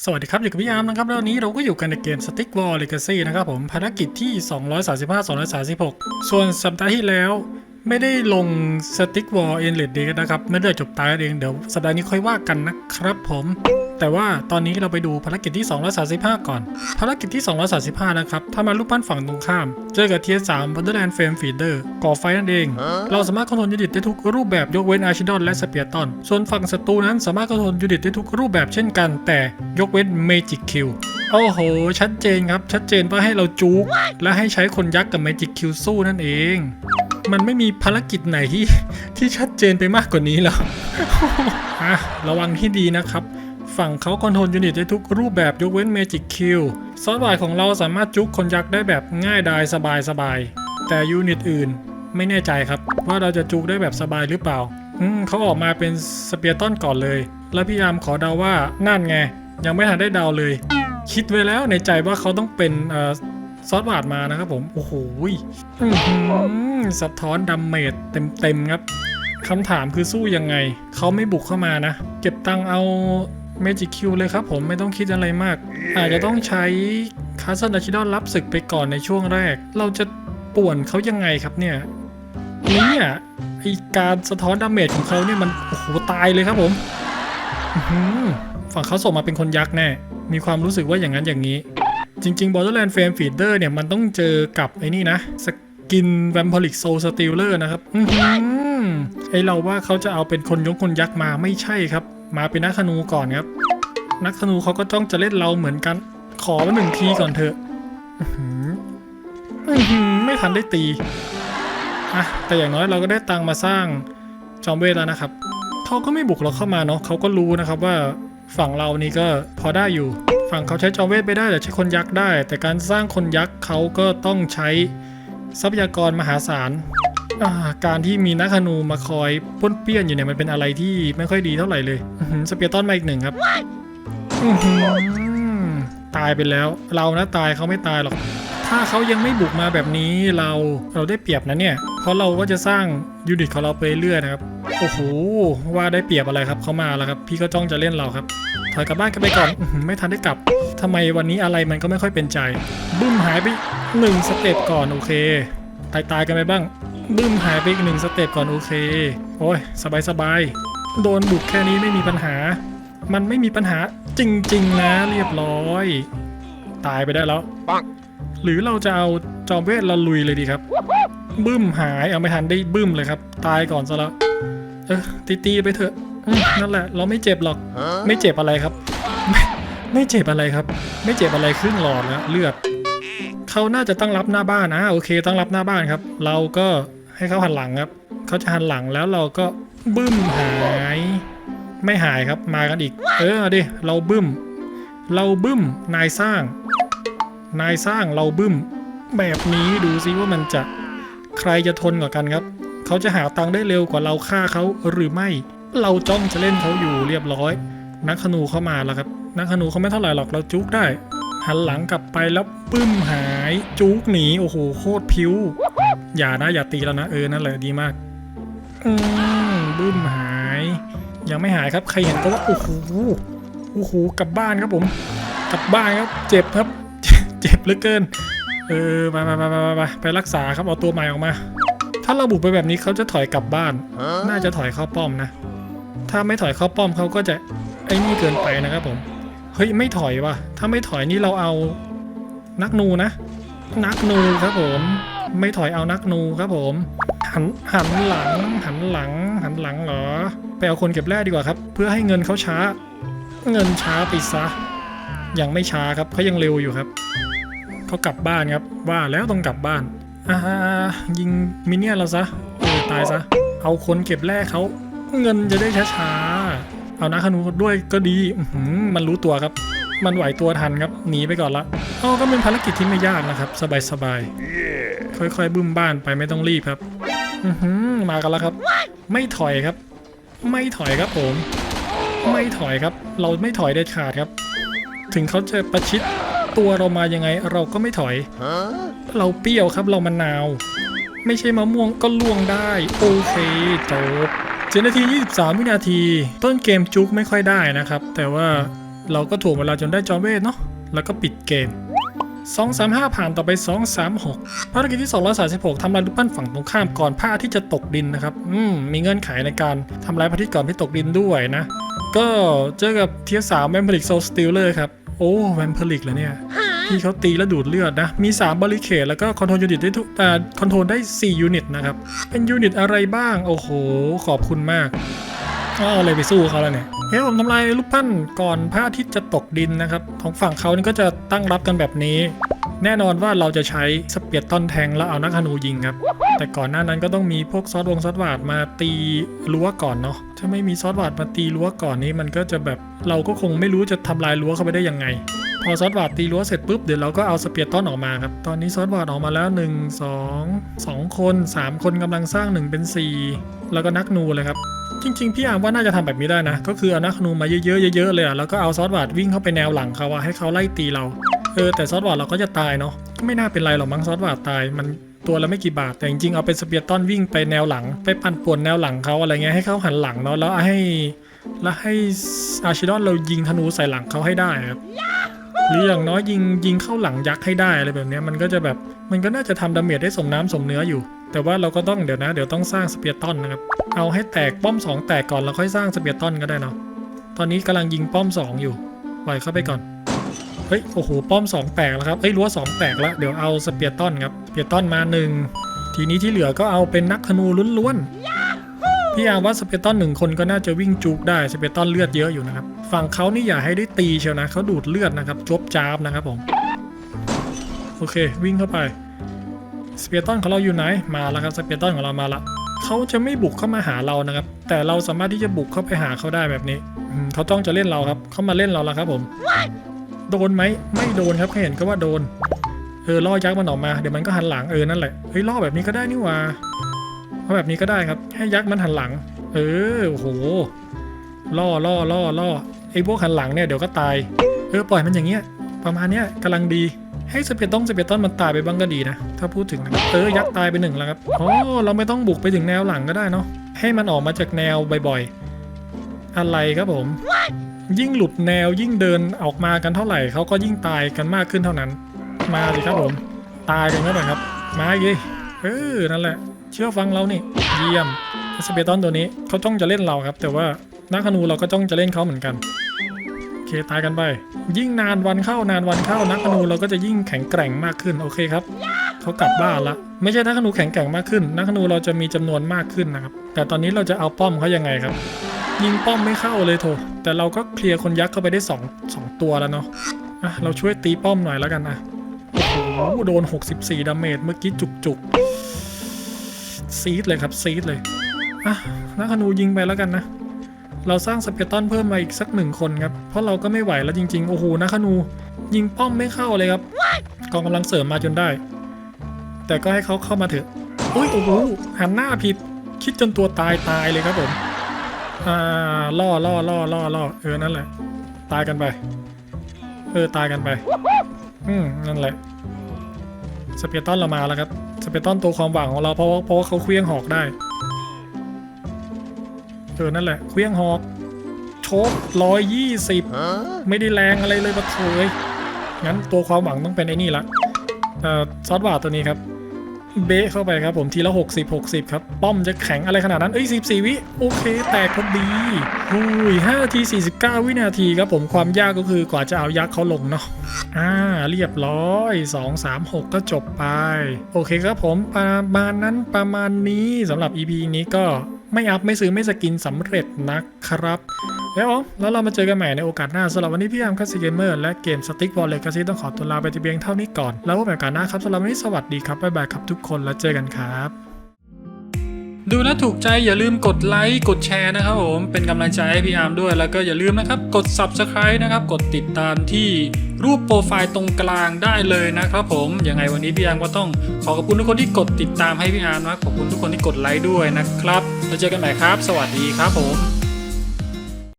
สวัสดีครับ อยู่กับพี่ยามนะครับแล้ววันนี้เราก็อยู่กันในเกม Stick War Legacy นะครับผมภารกิจที่ 235-236 ส่วนสัปดาห์ที่แล้ว ไม่ได้ลง Stick Wall e n l e t ดีนะครับ ไม่ได้จบตายกันเองเดี๋ยวสัปดาห์นี้ค่อยว่ากันนะครับผมแต่ว่าตอนนี้เราไปดูภารกิจที่ 235 ก่อน ภารกิจที่ 235 นะครับ ถ้ามารูปปั้นฝั่งตรงข้าม เจอกับเทียร์3 Borderland Frame Feeder ก่อไฟนั่นเอง เราสามารถคอนโทรลยูนิตได้ทุกรูปแบบยกเว้นอาร์ชิดอนและสเปียร์ตอน ส่วนฝั่งศัตรูนั้นสามารถคอนโทรลยูนิตได้ทุกรูปแบบเช่นกัน แต่ยกเว้น Magic Kill โอ้โห ชัดเจนครับ ชัดเจนว่าให้เราจูกและให้ใช้คนยักษ์กับ Magic Kill สู้นั่นเอง มันไม่มีภารกิจไหนที่ที่ชัดเจนไปมากกว่านี้แล้วอะระวังที่ดีนะครับฝั่งเขาคอนโทรลยูนิตได้ทุกรูปแบบยกเว้น Magic Kill ซอสบายของเราสามารถจุกคนยักษ์ได้แบบง่ายดายสบายสบายๆแต่ยูนิตอื่นไม่แน่ใจครับ ว่าเราจะจุกได้แบบสบายหรือเปล่าเขาออกมาเป็นสเปียร์ตันก่อนเลย แล้วพี่ยามขอเดาว่านั่นไง ยังไม่ทันได้เดาเลย คิดไว้แล้วในใจว่าเขาต้องเป็นเอ่อ ซอสบาดมานะครับผม โอ้โหสะท้อนดัมเมจเต็มๆครับคำถามคือสู้ยังไง เขาไม่บุกเข้ามานะ เก็บตังเอาเมจิคิวเลยครับผมไม่ต้องคิดอะไรมาก อาจจะต้องใช้คาส n น c ชิดอนรับศึกไปก่อนในช่วงแรก เราจะป่วนเขายังไงครับเนี่ยนี่ยไอการสะท้อนดาเมจของเขาเนี่ยมันโอ้โหตายเลยครับผมฝั่งเขาส่งมาเป็นคนยักษ์แน่ มีความรู้สึกว่าอย่างนั้นอย่างนี้ จริงๆ Borderland Frame Feeder เนี่ย มันต้องเจอกับไอ้นี่นะ สกิน Vampiric Soul Stealer นะครับอื้อหือไอเราว่าเขาจะเอาเป็นคนยกคนยักษ์มาไม่ใช่ครับ มาเป็นนักธนูก่อนครับ นักธนูเขาก็ต้องจะเล่นเราเหมือนกัน ขอมาหนึ่งทีก่อนเถอะอื้อหืออื้อหือไม่ทันได้ตีอะแต่อย่างน้อยเราก็ได้ตังมาสร้างจอมเวทแล้วนะครับ เขาก็ไม่บุกเราเข้ามาเนาะเขาก็รู้นะครับว่า ฝั่งเรานี่ก็พอได้อยู่ ฝั่งเขาใช้จอมเวทไม่ได้แต่ใช้คนยักษ์ได้ แต่การสร้างคนยักษ์เขาก็ต้องใช้ทรัพยากรมหาศาลการที่มีนักธนูมาคอยป้นเปี้ยนอยู่เนี่ยมันเป็นอะไรที่ไม่ค่อยดีเท่าไหร่เลยสเปียร์ตันมาอีกหนึ่งครับตายไปแล้ว เรานะตายเขาไม่ตายหรอก ถ้าเขายังไม่บุกมาแบบนี้เราเราได้เปรียบนะเนี่ย เพราะเราก็จะสร้างยูนิตของเราไปเรื่อยนะครับ โอ้โห ว่าได้เปรียบอะไรครับเขามาแล้วครับ พี่ก็จ้องจะเล่นเราครับ ถอยกลับบ้านกันไปก่อน ไม่ทันได้กลับทำไมวันนี้อะไรมันก็ไม่ค่อยเป็นใจ บึ้มหายไปหนึ่งสเต็ปก่อนโอเค ตายตายกันไปบ้าง บึ้มหายไปอีกหนึ่งสเต็ปก่อนโอเค โอ้ยสบายสบายๆโดนบุกแค่นี้ไม่มีปัญหา มันไม่มีปัญหาจริง ๆ นะเรียบร้อย ตายไปได้แล้ว หรือเราจะเอาจอมเวทเราลุยเลยดีครับ บึ้มหายเอาไม่ทันได้บึ้มเลยครับ ตายก่อนซะแล้วเออตีตีไปเถอะนั่นแหละ เราไม่เจ็บหรอก ไม่เจ็บอะไรครับไม่ไม่เจ็บอะไรครับ ไม่เจ็บอะไรครึ่งหลอดแล้วเลือดเขาน่าจะตั้งรับหน้าบ้านนะโอเค ตั้งรับหน้าบ้านครับ เราก็ให้เขาหันหลังครับเขาจะหันหลังแล้วเราก็บึ้มหาย ไม่หายครับมากันอีก เออดิเราบึ้ม เราบึ้มนายสร้าง นายสร้างเราบึ้มแบบนี้ดูซิว่ามันจะใครจะทนกว่ากันครับ เขาจะหาตังค์ได้เร็วกว่าเราฆ่าเขาหรือไม่ เราจ้องจะเล่นเขาอยู่เรียบร้อย นักธนูเข้ามาแล้วครับ นักธนูเขาไม่เท่าไหร่หรอกเราจุกได้ หันหลังกลับไปแล้วปึ้มหายจุกหนีโอ้โหโคตรพิ้ว อย่านะอย่าตีแล้วนะเออนั่นแหละดีมากอืมบึ้มหาย ยังไม่หายครับใครเห็นก็ว่าโอ้โหโอ้โหกลับบ้านครับผม กลับบ้านครับ เจ็บครับ เจ็บเหลือเกิน เออไปไปไปไปไปไปรักษาครับเอาตัวใหม่ออกมา ถ้าเราบุกไปแบบนี้เขาจะถอยกลับบ้าน น่าจะถอยเข้าป้อมนะ ถ้าไม่ถอยเข้าป้อมเขาก็จะไอ้นี่เกินไปนะครับผม เฮ้ยไม่ถอยว่ะ ถ้าไม่ถอยนี่เราเอานักนูนะ นักนูครับผม ไม่ถอยเอานักนูครับผม หันหันหลัง หันหลัง หันหลังเหรอ ไปเอาคนเก็บแร่ดีกว่าครับ เพื่อให้เงินเขาช้า เงินช้าไปซะยังไม่ช้าครับเขายังเร็วอยู่ครับ เขากลับบ้านครับว่าแล้วต้องกลับบ้านอ่ายิงมินเนี่ยเราซะเออตายซะ เอาคนเก็บแร่เขาเงินจะได้ช้าๆเอานักขนูด้วยก็ดีมันรู้ตัวครับมันไหวตัวทันครับหนีไปก่อนละอ๋อก็เป็นภารกิจที่ไม่ยากนะครับ สบายๆค่อยๆบึ้มบ้านไปไม่ต้องรีบครับ อือหือมากันแล้วครับ ไม่ถอยครับ ไม่ถอยครับผม ไม่ถอยครับ เราไม่ถอยเด็ดขาดครับ ถึงเขาจะประชิด ตัวเรามายังไงเราก็ไม่ถอย เราเปรี้ยวครับเรามะนาว ไม่ใช่มะม่วงก็ล่วงได้ โอเคจบเจ็ดนาที 23 วินาที ต้นเกมจุกไม่ค่อยได้นะครับ แต่ว่าเราก็ถ่วงเวลาจนได้จอมเวทเนาะแล้วก็ปิดเกม235 ผ่านต่อไป 236ภารกิจที่ 236ทำลายรูปปั้นฝั่งตรงข้ามก่อนพระอาทิตย์จะตกดินนะครับอืมมีเงื่อนไขในการทำลายพระอาทิตย์ก่อนที่ตกดินด้วยนะ ก็เจอกับเทียสามแวมเพลิกโซสติลเลยครับ โอ้แวมเพลิกเหรอเนี่ยที่เขาตีแล้วดูดเลือดนะ มี 3บริเคดแล้วก็คอนโทรลยูนิตได้ทุกแต่คอนโทรลได้ 4 ยูนิตนะครับ เป็นยูนิตอะไรบ้าง โอ้โห ขอบคุณมากก็เอาอะไรไปสู้เขาแล้วเนี่ยเฮ้ยผมทำลายรูปปั้นก่อนพระอาทิตย์จะตกดินนะครับ ของฝั่งเขานี่ก็จะตั้งรับกันแบบนี้ แน่นอนว่าเราจะใช้สเปียร์ต้นแทงแล้วเอานักธนูยิงครับ แต่ก่อนหน้านั้นก็ต้องมีพวกซอสวงซอสวาดมาตีรั้วก่อนเนาะถ้าไม่มีซอสวาดมาตีรั้วก่อนนี้มันก็จะแบบเราก็คงไม่รู้จะทำลายรั้วเข้าไปได้ยังไง พอซอสวาดตีรั้วเสร็จปุ๊บเดี๋ยวเราก็เอาสเปียร์ต้นออกมาครับตอนนี้ซอสวาดออกมาแล้ว 1 2 2 คน 3 คนกำลังสร้าง 1 เป็น 4 แล้วก็นักนูเลยครับจริงๆ พี่อาร์มว่าน่าจะทำแบบนี้ได้นะ ก็คือเอานักนูมาเยอะๆเยอะๆเลยอะแล้วก็เอาซอสวาดวิ่งเข้าไปแนวหลังเขาอะให้เขาไล่ตีเรา เออแต่ซอสวาดเราก็จะตายเนาะก็ไม่น่าเป็นไรหรอกมั้งซอสวาดตายมันตัวละไม่กี่บาท แต่จริงๆเอาเป็นสเปียร์ต้นวิ่งไปแนวหลัง ไปปั่นป่วนแนวหลังเขาอะไรเงี้ยให้เขาหันหลังเนาะแล้วให้แล้วให้อาชิดอนเรายิงธนูใส่หลังเขาให้ได้ครับหรืออย่างน้อยยิงยิงเข้าหลังยักษ์ให้ได้อะไรแบบนี้มันก็จะแบบมันก็น่าจะทำดาเมจได้สมน้ำสมเนื้ออยู่ แต่ว่าเราก็ต้องเดี๋ยวนะ เดี๋ยวต้องสร้างสเปียร์ต้นนะครับเอาให้แตกป้อม 2 แตกก่อนแล้วค่อยสร้างสเปียร์ต้นก็ได้เนาะตอนนี้กำลังยิงป้อม 2 อยู่ปล่อยเข้าไปก่อน ฮ้ยโอ้โหป้อม 2 แตกแล้วครับเอ้ยรั้ว2 แตกแล้ว เดี๋ยวเอาสเปียร์ต้นครับสเปียร์ต้นมาหนึ่งทีนี้ที่เหลือก็เอาเป็นนักธนูล้วนๆพี่อาว่าสเปเตอนหนึ่งคนก็น่าจะวิ่งจุกได้สเปเตอนเลือดเยอะอยู่นะครับฝั่งเขานี่อย่าให้ได้ตีเชียวนะเขาดูดเลือดนะครับจบจาบนะครับผมโอเควิ่งเข้าไปสเปเตอนของเราอยู่ไหนมาแล้วครับสเปเตอนของเรามาละเขาจะไม่บุกเข้ามาหาเรานะครับ แต่เราสามารถที่จะบุกเข้าไปหาเขาได้แบบนี้เขาต้องจะเล่นเราครับ เขามาเล่นเราแล้วครับผม โดนไหมไม่โดนครับแค่เห็นก็ว่าโดน เออล่อยักษ์มันออกมาเดี๋ยวมันก็หันหลังเออนั่นแหละเฮ้ยล่อแบบนี้ก็ได้นี่ว่าเอาแบบนี้ก็ได้ครับ ให้ยักษ์มันหันหลัง เออโอ้โหล่อล่อล่อล่อไอ้พวกหันหลังเนี่ยเดี๋ยวก็ตายเออปล่อยมันอย่างเงี้ย ประมาณเนี้ยกำลังดีให้สเปตต้องสเปตตอนมันตายไปบ้างก็ดีนะ ถ้าพูดถึงนะเออยักษ์ตายไปหนึ่งแล้วครับอ๋อเราไม่ต้องบุกไปถึงแนวหลังก็ได้เนาะให้มันออกมาจากแนวบ่อยๆ อะไรครับผม ยิ่งหลุดแนวยิ่งเดินออกมากันเท่าไหร่เขาก็ยิ่งตายกันมากขึ้นเท่านั้น มาสิครับผมตายกันก็ได้ครับ มาอีกเออนั่นแหละ เชื่อฟังเรานี่ เยี่ยมสเปตอนตัวนี้เขาจ้องจะเล่นเราครับ แต่ว่านักธนูเราก็จ้องจะเล่นเขาเหมือนกันโอเคตายกันไป ยิ่งนานวันเข้านานวันเข้านักธนูเราก็จะยิ่งแข็งแกร่งมากขึ้นโอเคครับเขากลับบ้านละไม่ใช่นักธนูแข็งแกร่งมากขึ้น นักธนูเราจะมีจำนวนมากขึ้นนะครับ แต่ตอนนี้เราจะเอาป้อมเขายังไงครับ ยิงป้อมไม่เข้าเลยโถแต่เราก็เคลียร์คนยักษ์เข้าไปได้สองสองตัวแล้วเนาะอะเราช่วยตีป้อมหน่อยแล้วกันนะโอ้โหโดน 64ดาเมจเมื่อกี้จุกๆซีดเลยครับซีดเลยอะนักธนูยิงไปแล้วกันนะ เราสร้างสเปเตอนเพิ่มมาอีกสักหนึ่งคนครับ เพราะเราก็ไม่ไหวแล้วจริงๆ โอ้โหนักธนูยิงป้อมไม่เข้าเลยครับ กองกำลังเสริมมาจนได้ แต่ก็ให้เขาเข้ามาเถอะอุ้ยโอ้โหหันหน้าผิดคิดจนตัวตายตายเลยครับผม อ่าล่อล่อล่อล่อล่อเออนั่นแหละ ตายกันไป เออตายกันไป อืมนั่นแหละ สเปเตอนเรามาแล้วครับ สเปเตอนตัวความหวังของเราเพราะว่าเพราะว่าเขาเคลี้ยงหอกได้ เออนั่นแหละเคลี้ยงหอก โชกร้อยยี่สิบไม่ได้แรงอะไรเลยปะโถยงั้นตัวความหวังต้องเป็นไอ้นี่ละเอ่อซอสบาทตัวนี้ครับ เบะเข้าไปครับผมทีละ 60 60 ครับ ป้อมจะแข็งอะไรขนาดนั้น เอ้ย 14 วิ โอเค แตกพอดีอุ้ย5นาที 49 วินาทีครับผมความยากก็คือกว่าจะเอายักษ์เขาลงเนาะอ่า เรียบร้อย 2 3 6 ก็จบไป โอเคครับผมประมาณนั้นประมาณนี้สำหรับ EP นี้ก็ไม่อัพ ไม่ซื้อไม่สกินสำเร็จนะครับ แล้วแล้วเรามาเจอกันใหม่ในโอกาสหน้าสำหรับวันนี้พี่อาร์มคัสซิเกมเมอร์และเกมสติ๊กบอลเลกาซีต้องขอตัวลาไปแต่เพียงเท่านี้ก่อน แล้วพบกันโอกาสหน้าครับสำหรับวันนี้สวัสดีครับบ๊ายบายครับทุกคนแล้วเจอกันครับดูแลวถูกใจอย่าลืมกดไลค์กดแชร์นะครับผมเป็นกำลังใจให้พี่อาร์มด้วยแล้วก็อย่าลืมนะครับ กด Subscribe นะครับ กดติดตามที่รูปโปรไฟล์ตรงกลางได้เลยนะครับผมยังไงวันนี้พี่อาร์มก็ต้องขอขอบคุณทุกคนที่กดติดตามให้พี่อาร์มนะขอบคุณทุกคนที่กดไลค์ด้วยนะครับแล้วเจอกันใหม่ครับ สวัสดีครับผม